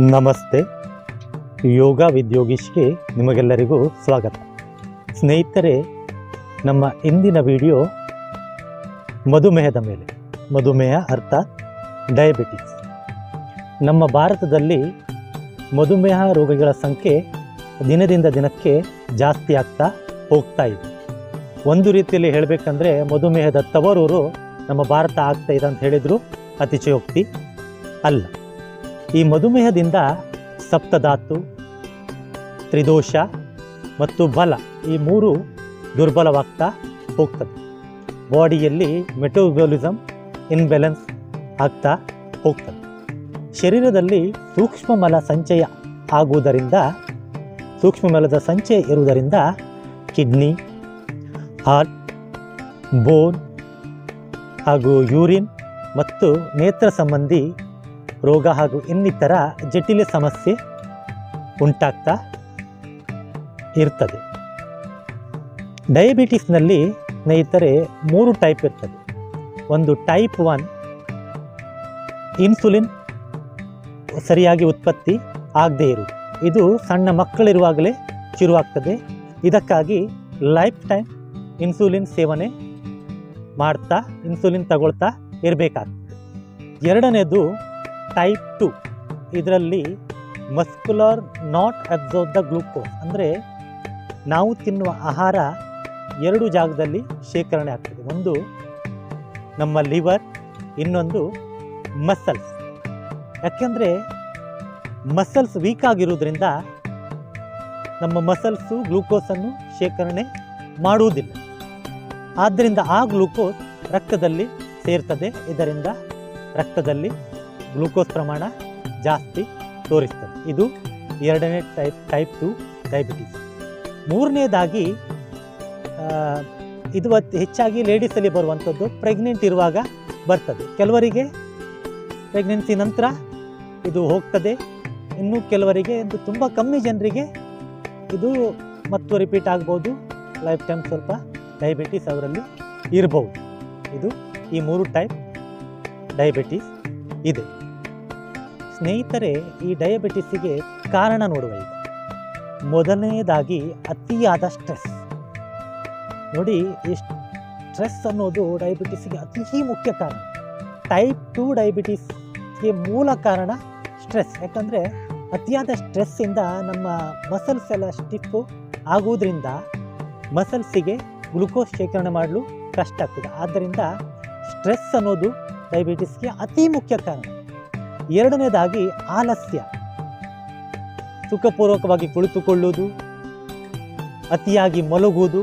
ನಮಸ್ತೆ. ಯೋಗ ವಿದ್ಯೋಗೀಶ್ಗೆ ನಿಮಗೆಲ್ಲರಿಗೂ ಸ್ವಾಗತ. ಸ್ನೇಹಿತರೆ, ನಮ್ಮ ಇಂದಿನ ವಿಡಿಯೋ ಮಧುಮೇಹದ ಮೇಲೆ. ಮಧುಮೇಹ ಅರ್ಥಾತ್ ಡಯಾಬಿಟಿಸ್. ನಮ್ಮ ಭಾರತದಲ್ಲಿ ಮಧುಮೇಹ ರೋಗಿಗಳ ಸಂಖ್ಯೆ ದಿನದಿಂದ ದಿನಕ್ಕೆ ಜಾಸ್ತಿ ಆಗ್ತಾ ಹೋಗ್ತಾ ಇದೆ. ಒಂದು ರೀತಿಯಲ್ಲಿ ಹೇಳಬೇಕಂದ್ರೆ ಮಧುಮೇಹದ ತವರೂರು ನಮ್ಮ ಭಾರತ ಆಗ್ತಾ ಇದೆ ಅಂತ ಹೇಳಿದ್ರು ಅತಿಶಯೋಕ್ತಿ ಅಲ್ಲ. ಈ ಮಧುಮೇಹದಿಂದ ಸಪ್ತಧಾತು, ತ್ರಿದೋಷ ಮತ್ತು ಬಲ ಈ ಮೂರು ದುರ್ಬಲವಾಗ್ತಾ ಹೋಗ್ತದೆ. ಬಾಡಿಯಲ್ಲಿ ಮೆಟೋಬಾಲಿಸಮ್ ಇನ್ಬ್ಯಾಲೆನ್ಸ್ ಆಗ್ತಾ ಹೋಗ್ತದೆ. ಶರೀರದಲ್ಲಿ ಸೂಕ್ಷ್ಮ ಮಲ ಸಂಚಯ ಆಗುವುದರಿಂದ ಸೂಕ್ಷ್ಮ ಮಲದ ಸಂಚಯ ಇರುವುದರಿಂದ ಕಿಡ್ನಿ, ಹಾರ್ಟ್, ಬೋನ್ ಹಾಗೂ ಯೂರಿನ್ ಮತ್ತು ನೇತ್ರ ಸಂಬಂಧಿ ರೋಗ ಹಾಗೂ ಇನ್ನಿತರ ಜಟಿಲ ಸಮಸ್ಯೆ ಉಂಟಾಗ್ತಾ ಇರ್ತದೆ. ಡಯಾಬಿಟಿಸ್ನಲ್ಲಿ ಸ್ನೇಹಿತರೆ ಮೂರು ಟೈಪ್ ಇರ್ತದೆ. ಒಂದು ಟೈಪ್ ಒನ್ ಇನ್ಸುಲಿನ್ ಸರಿಯಾಗಿ ಉತ್ಪತ್ತಿ ಆಗದೇ ಇರುವುದು. ಇದು ಸಣ್ಣ ಮಕ್ಕಳಿರುವಾಗಲೇ ಶುರುವಾಗ್ತದೆ. ಇದಕ್ಕಾಗಿ ಲೈಫ್ ಟೈಮ್ ಇನ್ಸುಲಿನ್ ಸೇವನೆ ಮಾಡ್ತಾ, ಇನ್ಸುಲಿನ್ ತಗೊಳ್ತಾ ಇರಬೇಕಾಗ್ತದೆ. ಎರಡನೇದು ಟೈಪ್ ಟು ಇದರಲ್ಲಿ muscular not observe the glucose ಅಂದರೆ ನಾವು ತಿನ್ನುವ ಆಹಾರ ಎರಡು ಜಾಗದಲ್ಲಿ ಶೇಖರಣೆ ಆಗ್ತದೆ. ಒಂದು ನಮ್ಮ ಲಿವರ್ ಇನ್ನೊಂದು ಮಸಲ್ಸ್ ಯಾಕೆಂದರೆ ಮಸಲ್ಸ್ ವೀಕ್ ಆಗಿರೋದ್ರಿಂದ ನಮ್ಮ ಮಸಲ್ಸು ಗ್ಲೂಕೋಸನ್ನು ಶೇಖರಣೆ ಮಾಡುವುದಿಲ್ಲ. ಆದ್ದರಿಂದ ಆ ಗ್ಲೂಕೋಸ್ ರಕ್ತದಲ್ಲಿ ಸೇರ್ತದೆ. ಇದರಿಂದ ರಕ್ತದಲ್ಲಿ ಗ್ಲೂಕೋಸ್ ಪ್ರಮಾಣ ಜಾಸ್ತಿ ತೋರಿಸ್ತದೆ. ಇದು ಎರಡನೇ ಟೈಪ್ ಟೈಪ್ ಟು ಡಯಾಬಿಟೀಸ್. ಮೂರನೇದಾಗಿ ಇದು ಹೆಚ್ಚಾಗಿ ಲೇಡೀಸಲ್ಲಿ ಬರುವಂಥದ್ದು ಪ್ರೆಗ್ನೆಂಟ್ ಇರುವಾಗ ಬರ್ತದೆ. ಕೆಲವರಿಗೆ ಪ್ರೆಗ್ನೆನ್ಸಿ ನಂತರ ಇದು ಹೋಗ್ತದೆ. ಇನ್ನು ಕೆಲವರಿಗೆ ಇದು ತುಂಬ ಕಮ್ಮಿ ಜನರಿಗೆ ಇದು ಮತ್ತು ರಿಪೀಟ್ ಆಗ್ಬೋದು. ಲೈಫ್ ಟೈಮ್ ಸ್ವಲ್ಪ ಡಯಾಬಿಟೀಸ್ ಅವರಲ್ಲಿ ಇರಬಹುದು ಇದು ಈ ಮೂರು ಟೈಪ್ ಡಯಾಬಿಟೀಸ್ ಇದೆ. ಸ್ನೇಹಿತರೆ, ಈ ಡಯಾಬಿಟಿಸ್ಗೆ ಕಾರಣ ನೋಡುವ ಮೊದಲನೆಯದಾಗಿ ಅತಿಯಾದ ಸ್ಟ್ರೆಸ್. ನೋಡಿ, ಈ ಸ್ಟ್ರೆಸ್ ಅನ್ನೋದು ಡಯಾಬಿಟಿಸ್ಗೆ ಅತಿ ಮುಖ್ಯ ಕಾರಣ. ಟೈಪ್ ಟು ಡಯಾಬಿಟಿಸ್ಗೆ ಮೂಲ ಕಾರಣ ಸ್ಟ್ರೆಸ್. ಯಾಕಂದರೆ, ಅತಿಯಾದ ಸ್ಟ್ರೆಸ್ಸಿಂದ ನಮ್ಮ ಮಸಲ್ಸ್ ಎಲ್ಲ ಸ್ಟಿಫು ಆಗುವುದರಿಂದ ಮಸಲ್ಸಿಗೆ ಗ್ಲುಕೋಸ್ ಶೇಖರಣೆ ಮಾಡಲು ಕಷ್ಟ ಆಗ್ತದೆ. ಆದ್ದರಿಂದ ಸ್ಟ್ರೆಸ್ ಅನ್ನೋದು ಡಯಾಬಿಟಿಸ್ಗೆ ಅತಿ ಮುಖ್ಯ ಕಾರಣ. ಎರಡನೇದಾಗಿ ಆಲಸ್ಯ. ಸುಖಪೂರ್ವಕವಾಗಿ ಕುಳಿತುಕೊಳ್ಳುವುದು, ಅತಿಯಾಗಿ ಮಲಗುವುದು,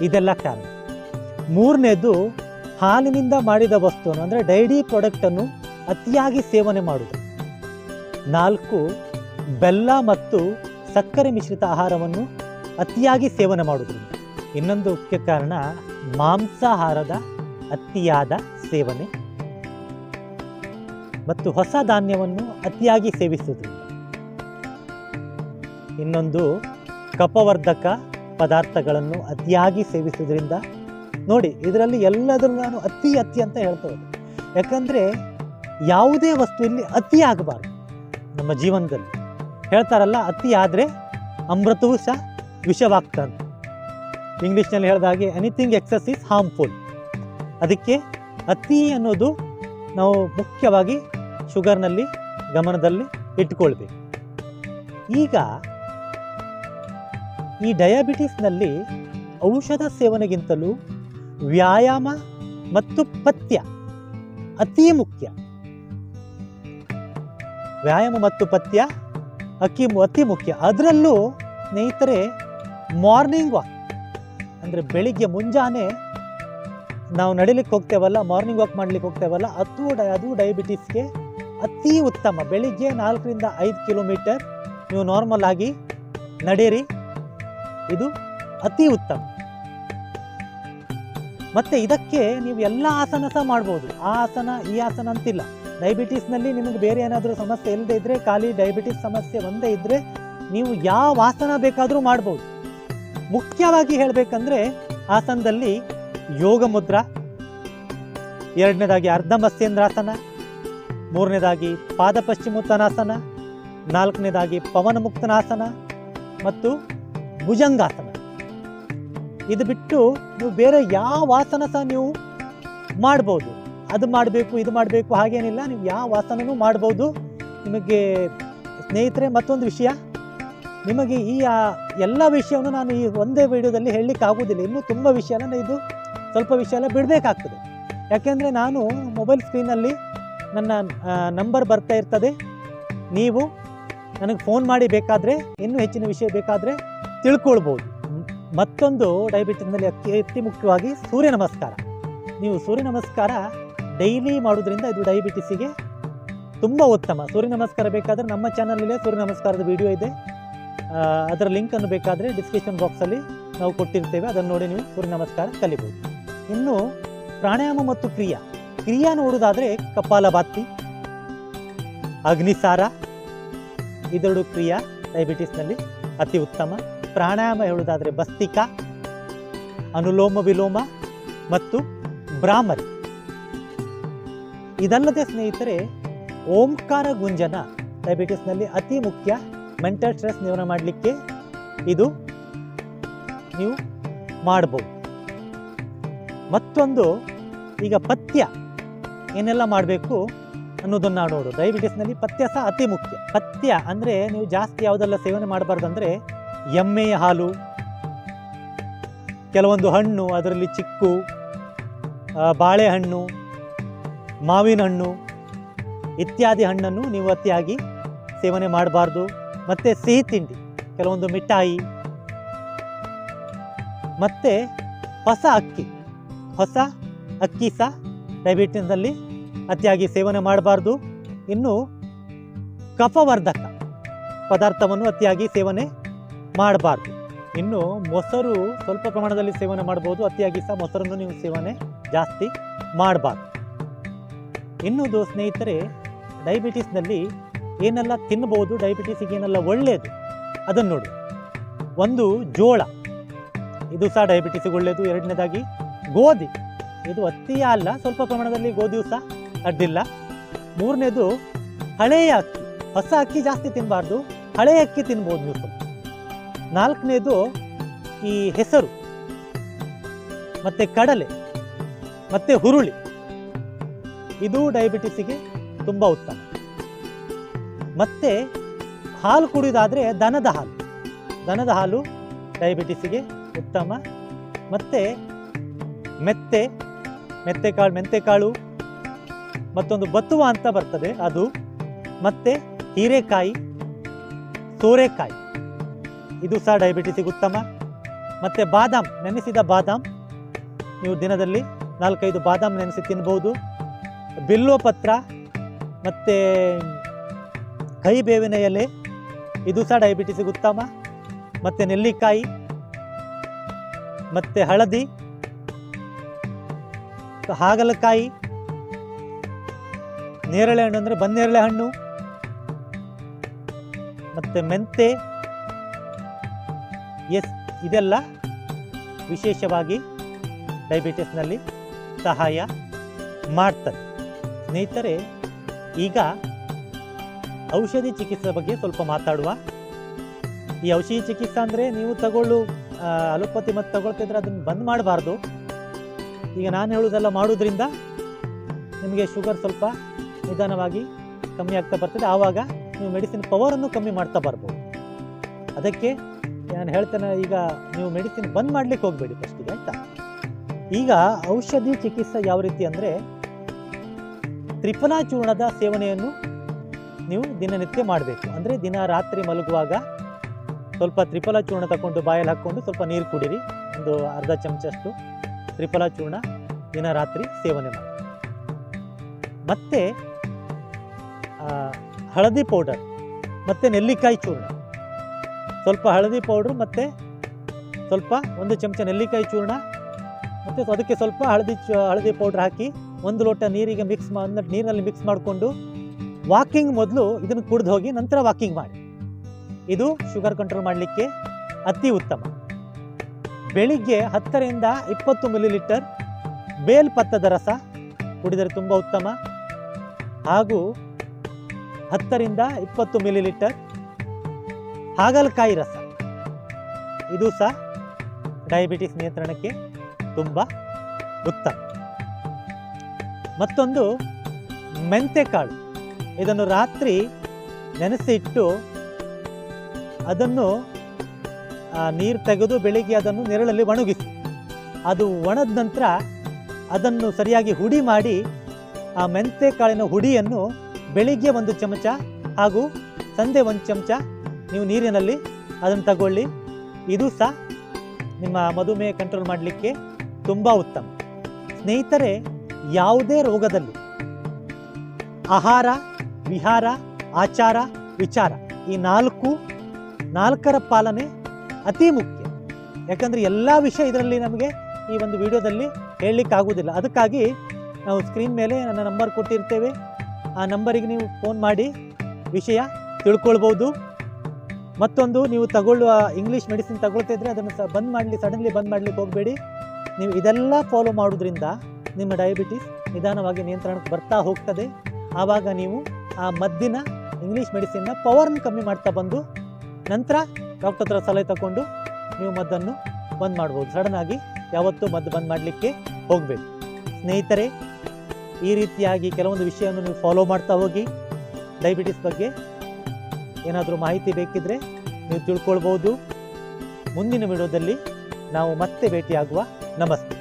ಇದೆಲ್ಲ ಕಾರಣ. ಮೂರನೇದು, ಹಾಲಿನಿಂದ ಮಾಡಿದ ವಸ್ತುವನ್ನು, ಅಂದರೆ ಡೈರಿ ಪ್ರಾಡಕ್ಟನ್ನು ಅತಿಯಾಗಿ ಸೇವನೆ ಮಾಡುವುದು. ನಾಲ್ಕು, ಬೆಲ್ಲ ಮತ್ತು ಸಕ್ಕರೆ ಮಿಶ್ರಿತ ಆಹಾರವನ್ನು ಅತಿಯಾಗಿ ಸೇವನೆ ಮಾಡುವುದು. ಇನ್ನೊಂದು ಮುಖ್ಯ ಕಾರಣ, ಮಾಂಸಾಹಾರದ ಅತಿಯಾದ ಸೇವನೆ. ಮತ್ತು ಹೊಸ ಧಾನ್ಯವನ್ನು ಅತಿಯಾಗಿ ಸೇವಿಸುವುದು ಇನ್ನೊಂದು ಕಪವರ್ಧಕ ಪದಾರ್ಥಗಳನ್ನು ಅತಿಯಾಗಿ ಸೇವಿಸುವುದರಿಂದ, ನೋಡಿ, ಇದರಲ್ಲಿ ಎಲ್ಲದರೂ ನಾನು ಅತಿ ಅತಿ ಅಂತ ಹೇಳ್ತಾ ಯಾಕಂದರೆ ಯಾವುದೇ ವಸ್ತುವಿನಲ್ಲಿ ಅತಿ ಆಗಬಾರ್ದು ನಮ್ಮ ಜೀವನದಲ್ಲಿ. ಹೇಳ್ತಾರಲ್ಲ, ಅತಿ ಆದರೆ ಅಮೃತವೂ ಸಹ ವಿಷವಾಗ್ತಾನೆ ಇಂಗ್ಲೀಷ್ನಲ್ಲಿ ಹೇಳಿದ ಹಾಗೆ ಎನಿಥಿಂಗ್ ಎಕ್ಸಸ್ ಈಸ್ ಹಾರ್ಮ್ಫುಲ್ ಅದಕ್ಕೆ ಅತಿ ಅನ್ನೋದು ನಾವು ಮುಖ್ಯವಾಗಿ ಶುಗರ್ನಲ್ಲಿ ಗಮನದಲ್ಲಿ ಇಟ್ಕೊಳ್ಬೇಕು. ಈಗ ಈ ಡಯಾಬಿಟಿಸ್ನಲ್ಲಿ ಔಷಧ ಸೇವನೆಗಿಂತಲೂ ವ್ಯಾಯಾಮ ಮತ್ತು ಪಥ್ಯ ಅತಿ ಮುಖ್ಯ. ವ್ಯಾಯಾಮ ಮತ್ತು ಪಥ್ಯ ಅಕ್ಕಿ ಅತಿ ಮುಖ್ಯ. ಅದರಲ್ಲೂ ಸ್ನೇಹಿತರೆ, ಮಾರ್ನಿಂಗ್ ವಾಕ್ ಅಂದರೆ ಬೆಳಿಗ್ಗೆ ಮುಂಜಾನೆ ನಾವು ನಡಿಲಿಕ್ಕೆ ಹೋಗ್ತೇವಲ್ಲ ಮಾರ್ನಿಂಗ್ ವಾಕ್ ಮಾಡ್ಲಿಕ್ಕೆ ಹೋಗ್ತೇವಲ್ಲ, ಅದು ಡೈ, ಅದು ಡಯಾಬಿಟೀಸ್ಗೆ ಅತಿ ಉತ್ತಮ. ಬೆಳಿಗ್ಗೆ ನಾಲ್ಕರಿಂದ ಐದು ಕಿಲೋಮೀಟರ್ ನೀವು ನಾರ್ಮಲ್ ಆಗಿ ನಡೆಯಿರಿ. ಇದು ಅತಿ ಉತ್ತಮ. ಮತ್ತೆ ಇದಕ್ಕೆ ನೀವು ಎಲ್ಲ ಆಸನ ಸಹ ಮಾಡ್ಬೋದು. ಆ ಆಸನ, ಈ ಆಸನ ಅಂತಿಲ್ಲ. ಡಯಾಬಿಟೀಸ್ನಲ್ಲಿ ನಿಮಗೆ ಬೇರೆ ಏನಾದರೂ ಸಮಸ್ಯೆ ಇಲ್ಲದೆ ಇದ್ದರೆ ಖಾಲಿ ಡಯಾಬಿಟೀಸ್ ಸಮಸ್ಯೆ ಒಂದೇ ಇದ್ದರೆ ನೀವು ಯಾವ ಆಸನ ಬೇಕಾದರೂ ಮಾಡ್ಬೋದು. ಮುಖ್ಯವಾಗಿ ಹೇಳಬೇಕಂದ್ರೆ ಆಸನದಲ್ಲಿ ಯೋಗ ಮುದ್ರಾ. ಎರಡನೇದಾಗಿ ಅರ್ಧ ಮತ್ಸ್ಯೇಂದ್ರಾಸನ ಮೂರನೇದಾಗಿ ಪಾದ ಪಶ್ಚಿಮೋತ್ತನಾಸನ ನಾಲ್ಕನೇದಾಗಿ ಪವನ ಮುಕ್ತನಾಸನ ಮತ್ತು ಭುಜಂಗಾಸನ. ಇದು ಬಿಟ್ಟು ನೀವು ಬೇರೆ ಯಾವ ಆಸನ ಸಹ ನೀವು ಮಾಡ್ಬೋದು. ಅದು ಮಾಡಬೇಕು, ಇದು ಮಾಡಬೇಕು, ಹಾಗೇನಿಲ್ಲ. ನೀವು ಯಾವ ಆಸನನೂ ಮಾಡ್ಬೋದು. ನಿಮಗೆ ಸ್ನೇಹಿತರೆ, ಮತ್ತೊಂದು ವಿಷಯ. ನಿಮಗೆ ಈ ಎಲ್ಲ ವಿಷಯವನ್ನು ನಾನು ಈ ಒಂದೇ ವಿಡಿಯೋದಲ್ಲಿ ಹೇಳಲಿಕ್ಕೆ ಆಗೋದಿಲ್ಲ ಇನ್ನೂ ತುಂಬ ವಿಷಯನ ಇದು. ಸ್ವಲ್ಪ ವಿಷಯ ಎಲ್ಲ ಬಿಡಬೇಕಾಗ್ತದೆ. ಯಾಕೆಂದರೆ ನಾನು ಮೊಬೈಲ್ ಸ್ಕ್ರೀನಲ್ಲಿ ನನ್ನ ನಂಬರ್ ಬರ್ತಾ ಇರ್ತದೆ. ನೀವು ನನಗೆ ಫೋನ್ ಮಾಡಿ ಬೇಕಾದರೆ, ಇನ್ನೂ ಹೆಚ್ಚಿನ ವಿಷಯ ಬೇಕಾದರೆ ತಿಳ್ಕೊಳ್ಬೋದು. ಮತ್ತೊಂದು ಡಯಾಬಿಟಿಸ್ನಲ್ಲಿ ಅತಿ ಅತಿ ಮುಖ್ಯವಾಗಿ ಸೂರ್ಯ ನಮಸ್ಕಾರ. ನೀವು ಸೂರ್ಯ ನಮಸ್ಕಾರ ಡೈಲಿ ಮಾಡೋದ್ರಿಂದ ಇದು ಡಯಾಬಿಟಿಸಿಗೆ ತುಂಬ ಉತ್ತಮ. ಸೂರ್ಯ ನಮಸ್ಕಾರ ಬೇಕಾದರೆ ನಮ್ಮ ಚಾನಲಲ್ಲೇ ಸೂರ್ಯ ನಮಸ್ಕಾರದ ವಿಡಿಯೋ ಇದೆ. ಅದರ ಲಿಂಕನ್ನು ಬೇಕಾದರೆ ಡಿಸ್ಕ್ರಿಪ್ಷನ್ ಬಾಕ್ಸಲ್ಲಿ ನಾವು ಕೊಟ್ಟಿರ್ತೇವೆ. ಅದನ್ನು ನೋಡಿ ನೀವು ಸೂರ್ಯ ನಮಸ್ಕಾರ ಕಲಿಬೋದು. ಇನ್ನು ಪ್ರಾಣಾಯಾಮ ಮತ್ತು ಕ್ರಿಯಾ. ಕ್ರಿಯಾ ನೋಡೋದಾದರೆ ಕಪಾಲಭಾತಿ ಅಗ್ನಿಸಾರ, ಇದೆರಡು ಕ್ರಿಯಾ ಡಯಾಬಿಟಿಸ್ನಲ್ಲಿ ಅತಿ ಉತ್ತಮ. ಪ್ರಾಣಾಯಾಮ ಹೇಳೋದಾದರೆ ಭಸ್ತಿಕಾ ಅನುಲೋಮ ವಿಲೋಮ ಮತ್ತು ಭ್ರಾಮರಿ. ಇದಲ್ಲದೆ ಸ್ನೇಹಿತರೆ, ಓಂಕಾರ ಗುಂಜನ ಡಯಾಬಿಟಿಸ್ನಲ್ಲಿ ಅತಿ ಮುಖ್ಯ ಮೆಂಟಲ್ ಸ್ಟ್ರೆಸ್ ನಿವಾರಣೆ ಮಾಡಲಿಕ್ಕೆ ಇದು ನೀವು ಮಾಡ್ಬೋದು. ಮತ್ತೊಂದು, ಈಗ ಪಥ್ಯ. ಏನೆಲ್ಲ ಮಾಡಬೇಕು ಅನ್ನೋದನ್ನು ನಾವು ನೋಡು ಡಯಾಬಿಟಿಸ್ನಲ್ಲಿ ಪಥ್ಯ ಸಹ ಅತಿ ಮುಖ್ಯ. ಪಥ್ಯ ಅಂದರೆ ನೀವು ಜಾಸ್ತಿ ಯಾವುದೆಲ್ಲ ಸೇವನೆ ಮಾಡಬಾರ್ದಂದ್ರೆ ಎಮ್ಮೆಯ ಹಾಲು, ಕೆಲವೊಂದು ಹಣ್ಣು, ಅದರಲ್ಲಿ ಚಿಕ್ಕು ಬಾಳೆಹಣ್ಣು, ಮಾವಿನ ಹಣ್ಣು ಇತ್ಯಾದಿ ಹಣ್ಣನ್ನು ನೀವು ಅತಿಯಾಗಿ ಸೇವನೆ ಮಾಡಬಾರ್ದು. ಮತ್ತು ಸಿಹಿ ತಿಂಡಿ, ಕೆಲವೊಂದು ಮಿಠಾಯಿ. ಮತ್ತು ಹೊಸ ಅಕ್ಕಿ. ಹೊಸ ಅಕ್ಕಿ ಸಹ ಡಯಾಬಿಟಿಸ್ನಲ್ಲಿ ಅತಿಯಾಗಿ ಸೇವನೆ ಮಾಡಬಾರ್ದು. ಇನ್ನು ಕಫವರ್ಧಕ ಪದಾರ್ಥವನ್ನು ಅತಿಯಾಗಿ ಸೇವನೆ ಮಾಡಬಾರ್ದು. ಇನ್ನು ಮೊಸರು ಸ್ವಲ್ಪ ಪ್ರಮಾಣದಲ್ಲಿ ಸೇವನೆ ಮಾಡ್ಬೋದು ಅತಿಯಾಗಿ ಸಹ ಮೊಸರನ್ನು ನೀವು ಸೇವನೆ ಜಾಸ್ತಿ ಮಾಡಬಾರ್ದು. ಇನ್ನೊಂದು ಸ್ನೇಹಿತರೆ ಡಯಾಬಿಟಿಸ್ನಲ್ಲಿ ಏನೆಲ್ಲ ತಿನ್ಬೋದು ಡಯಾಬಿಟಿಸಿಗೆ ಏನೆಲ್ಲ ಒಳ್ಳೆಯದು ಅದನ್ನು ನೋಡಿ. ಒಂದು ಜೋಳ. ಇದು ಸಹ ಡಯಾಬಿಟಿಸಿಗೆ ಒಳ್ಳೆಯದು ಎರಡನೇದಾಗಿ ಗೋಧಿ. ಇದು ಅತಿ ಅಲ್ಲ, ಸ್ವಲ್ಪ ಪ್ರಮಾಣದಲ್ಲಿ ಗೋಧಿಯು ಸಹ ಅಡ್ಡಿಲ್ಲ. ಮೂರನೇದು, ಹಳೆಯ ಅಕ್ಕಿ. ಹೊಸ ಅಕ್ಕಿ ಜಾಸ್ತಿ ತಿನ್ನಬಾರ್ದು ಹಳೆಯ ಅಕ್ಕಿ ತಿನ್ಬೋದು ನೀವು ನಾಲ್ಕನೇದು, ಈ ಹೆಸರು, ಮತ್ತು ಕಡಲೆ, ಮತ್ತೆ ಹುರುಳಿ. ಇದು ಡಯಾಬಿಟಿಸಿಗೆ ತುಂಬ ಉತ್ತಮ. ಮತ್ತೆ ಹಾಲು ಕುಡಿಯೋದಾದರೆ ದನದ ಹಾಲು. ದನದ ಹಾಲು ಡಯಾಬಿಟಿಸಿಗೆ ಉತ್ತಮ. ಮತ್ತು ಮೆತ್ತೆ ಮೆತ್ತೆಕಾಳು ಮೆಂತೆಕಾಳು ಮತ್ತೊಂದು ಬತ್ತುವ ಅಂತ ಬರ್ತದೆ ಅದು. ಮತ್ತೆ ಹೀರೆಕಾಯಿ, ಸೋರೆಕಾಯಿ. ಇದು ಸಹ ಡಯಾಬಿಟಿಸಿಗೆ ಉತ್ತಮ. ಮತ್ತು ಬಾದಾಮ್, ನೆನೆಸಿದ ಬಾದಾಮ್. ನೀವು ದಿನದಲ್ಲಿ ನಾಲ್ಕೈದು ಬಾದಾಮ್ ನೆನೆಸಿ ತಿನ್ಬೋದು. ಬಿಲ್ಲೋಪತ್ರ ಪತ್ರ ಮತ್ತು ಬೇವಿನ ಎಲೆ, ಇದು ಸಹ ಡಯಾಬಿಟಿಸಿಗೆ ಉತ್ತಮ. ಮತ್ತು ನೆಲ್ಲಿಕಾಯಿ, ಮತ್ತು ಹಳದಿ. ಹಾಗಲಕಾಯಿ, ನೇರಳೆ ಹಣ್ಣು ಅಂದರೆ ಬನ್ನೇರಳೆ ಹಣ್ಣು, ಮತ್ತು ಮೆಂತೆ, ಎಸ್, ಇದೆಲ್ಲ ವಿಶೇಷವಾಗಿ ಡಯಾಬಿಟಿಸ್ನಲ್ಲಿ ಸಹಾಯ ಮಾಡ್ತದೆ. ಸ್ನೇಹಿತರೆ, ಈಗ ಔಷಧಿ ಚಿಕಿತ್ಸೆ ಬಗ್ಗೆ ಸ್ವಲ್ಪ ಮಾತಾಡುವ. ಈ ಔಷಧಿ ಚಿಕಿತ್ಸೆ ಅಂದರೆ ನೀವು ತಗೊಳ್ಳು ಅಲೋಪತಿ ಮತ್ತು ತಗೊಳ್ತಿದ್ರೆ ಅದನ್ನು ಬಂದ್ ಮಾಡಬಾರ್ದು. ಈಗ ನಾನು ಹೇಳೋದೆಲ್ಲ ಮಾಡೋದ್ರಿಂದ ನಿಮಗೆ ಶುಗರ್ ಸ್ವಲ್ಪ ನಿಧಾನವಾಗಿ ಕಮ್ಮಿ ಆಗ್ತಾ ಬರ್ತದೆ. ಆವಾಗ ನೀವು ಮೆಡಿಸಿನ್ ಪವರನ್ನು ಕಮ್ಮಿ ಮಾಡ್ತಾ ಬರ್ಬೋದು. ಅದಕ್ಕೆ ನಾನು ಹೇಳ್ತೇನೆ, ಈಗ ನೀವು ಮೆಡಿಸಿನ್ ಬಂದ್ ಮಾಡ್ಲಿಕ್ಕೆ ಹೋಗಬೇಡಿ ಫಸ್ಟಿಗೆ ಅಂತ ಈಗ ಔಷಧಿ ಚಿಕಿತ್ಸೆ ಯಾವ ರೀತಿ ಅಂದರೆ ತ್ರಿಫಲಾ ಚೂರ್ಣದ ಸೇವನೆಯನ್ನು ನೀವು ದಿನನಿತ್ಯ ಮಾಡಬೇಕು. ಅಂದರೆ ದಿನ ರಾತ್ರಿ ಮಲಗುವಾಗ ಸ್ವಲ್ಪ ತ್ರಿಫಲ ಚೂರ್ಣ ತಗೊಂಡು ಬಾಯಲ್ಲಿ ಹಾಕ್ಕೊಂಡು ಸ್ವಲ್ಪ ನೀರು ಕುಡೀರಿ. ಒಂದು ಅರ್ಧ ಚಮಚಷ್ಟು ತ್ರಿಫಲ ಚೂರ್ಣ ದಿನ ರಾತ್ರಿ ಸೇವನೆ ಮಾಡಿ. ಮತ್ತು ಹಳದಿ ಪೌಡರ್ ಮತ್ತು ನೆಲ್ಲಿಕಾಯಿ ಚೂರ್ಣ. ಸ್ವಲ್ಪ ಹಳದಿ ಪೌಡ್ರು ಮತ್ತು ಸ್ವಲ್ಪ ಒಂದು ಚಮಚ ನೆಲ್ಲಿಕಾಯಿ ಚೂರ್ಣ, ಮತ್ತು ಅದಕ್ಕೆ ಸ್ವಲ್ಪ ಹಳದಿ ಹಳದಿ ಪೌಡ್ರ್ ಹಾಕಿ ಒಂದು ಲೋಟ ನೀರಿಗೆ ಮಿಕ್ಸ್ ಮಾ, ಅಂದ್ರೆ ನೀರಿನಲ್ಲಿ ಮಿಕ್ಸ್ ಮಾಡಿಕೊಂಡು ವಾಕಿಂಗ್ ಮೊದಲು ಇದನ್ನು ಕುಡಿದು ಹೋಗಿ ನಂತರ ವಾಕಿಂಗ್ ಮಾಡಿ. ಇದು ಶುಗರ್ ಕಂಟ್ರೋಲ್ ಮಾಡಲಿಕ್ಕೆ ಅತಿ ಉತ್ತಮ. ಬೆಳಿಗ್ಗೆ ಹತ್ತರಿಂದ ಇಪ್ಪತ್ತು ಮಿಲಿಲೀಟರ್ ಬೇಲ್ಪತ್ತದ ರಸ ಕುಡಿದರೆ ತುಂಬ ಉತ್ತಮ. ಹಾಗೂ ಹತ್ತರಿಂದ ಇಪ್ಪತ್ತು ಮಿಲಿ ಲೀಟರ್ ಹಾಗಲಕಾಯಿ ರಸ. ಇದು ಸಹ ಡಯಾಬಿಟಿಸ್ ನಿಯಂತ್ರಣಕ್ಕೆ ತುಂಬ ಉತ್ತಮ. ಮತ್ತೊಂದು ಮೆಂತೆಕಾಳು. ಇದನ್ನು ರಾತ್ರಿ ನೆನೆಸಿಟ್ಟು ಅದನ್ನು ನೀರು ತೆಗೆದು ಬೆಳಿಗ್ಗೆ ಅದನ್ನು ನೆರಳಲ್ಲಿ ಒಣಗಿಸಿ ಅದು ಒಣದ ನಂತರ ಅದನ್ನು ಸರಿಯಾಗಿ ಹುಡಿ ಮಾಡಿ, ಆ ಮೆಂತೆ ಕಾಳಿನ ಹುಡಿಯನ್ನು ಬೆಳಿಗ್ಗೆ ಒಂದು ಚಮಚ ಹಾಗೂ ಸಂಜೆ ಒಂದು ಚಮಚ ನೀವು ನೀರಿನಲ್ಲಿ ಅದನ್ನು ತಗೊಳ್ಳಿ. ಇದು ಸಹ ನಿಮ್ಮ ಮಧುಮೇಹ ಕಂಟ್ರೋಲ್ ಮಾಡಲಿಕ್ಕೆ ತುಂಬ ಉತ್ತಮ. ಸ್ನೇಹಿತರೆ, ಯಾವುದೇ ರೋಗದಲ್ಲಿ ಆಹಾರ, ವಿಹಾರ, ಆಚಾರ, ವಿಚಾರ ಈ ನಾಲ್ಕು ನಾಲ್ಕರ ಪಾಲನೆ ಅತಿ ಮುಖ್ಯ. ಯಾಕಂದರೆ ಎಲ್ಲ ವಿಷಯ ಇದರಲ್ಲಿ ನಮಗೆ ಈ ಒಂದು ವಿಡಿಯೋದಲ್ಲಿ ಹೇಳಲಿಕ್ಕೆ ಆಗೋದಿಲ್ಲ. ಅದಕ್ಕಾಗಿ ನಾವು ಸ್ಕ್ರೀನ್ ಮೇಲೆ ನನ್ನ ನಂಬರ್ ಕೊಟ್ಟಿರ್ತೇವೆ. ಆ ನಂಬರಿಗೆ ನೀವು ಫೋನ್ ಮಾಡಿ ವಿಷಯ ತಿಳ್ಕೊಳ್ಬೋದು. ಮತ್ತೊಂದು, ನೀವು ತಗೊಳ್ಳುವ ಇಂಗ್ಲೀಷ್ ಮೆಡಿಸಿನ್ ತಗೊಳ್ತಾ ಇದ್ರೆ ಅದನ್ನು ಸ ಬಂದ್ ಮಾಡಲಿ ಸಡನ್ಲಿ ಬಂದ್ ಮಾಡ್ಲಿಕ್ಕೆ ಹೋಗಬೇಡಿ. ನೀವು ಇದೆಲ್ಲ ಫಾಲೋ ಮಾಡೋದ್ರಿಂದ ನಿಮ್ಮ ಡಯಾಬಿಟಿಸ್ ನಿಧಾನವಾಗಿ ನಿಯಂತ್ರಣಕ್ಕೆ ಬರ್ತಾ ಹೋಗ್ತದೆ. ಆವಾಗ ನೀವು ಆ ಮದ್ದಿನ ಇಂಗ್ಲೀಷ್ ಮೆಡಿಸಿನ್ನ ಪವರ್ನ ಕಮ್ಮಿ ಮಾಡ್ತಾ ಬಂದು ನಂತರ ಡಾಕ್ಟರ್ ಹತ್ರ ಸಲಹೆ ತಗೊಂಡು ನೀವು ಮದ್ದನ್ನು ಬಂದ್ ಮಾಡ್ಬೋದು. ಸಡನ್ ಆಗಿ ಯಾವತ್ತೂ ಮದ್ದು ಬಂದ್ ಮಾಡಲಿಕ್ಕೆ ಹೋಗಬೇಕು. ಸ್ನೇಹಿತರೆ, ಈ ರೀತಿಯಾಗಿ ಕೆಲವೊಂದು ವಿಷಯವನ್ನು ನೀವು ಫಾಲೋ ಮಾಡ್ತಾ ಹೋಗಿ ಡಯಾಬಿಟಿಸ್ ಬಗ್ಗೆ ಏನಾದರೂ ಮಾಹಿತಿ ಬೇಕಿದ್ರೆ ನೀವು ತಿಳ್ಕೊಳ್ಬೋದು. ಮುಂದಿನ ವಿಡಿಯೋದಲ್ಲಿ ನಾವು ಮತ್ತೆ ಭೇಟಿಯಾಗುವ. ನಮಸ್ತೆ.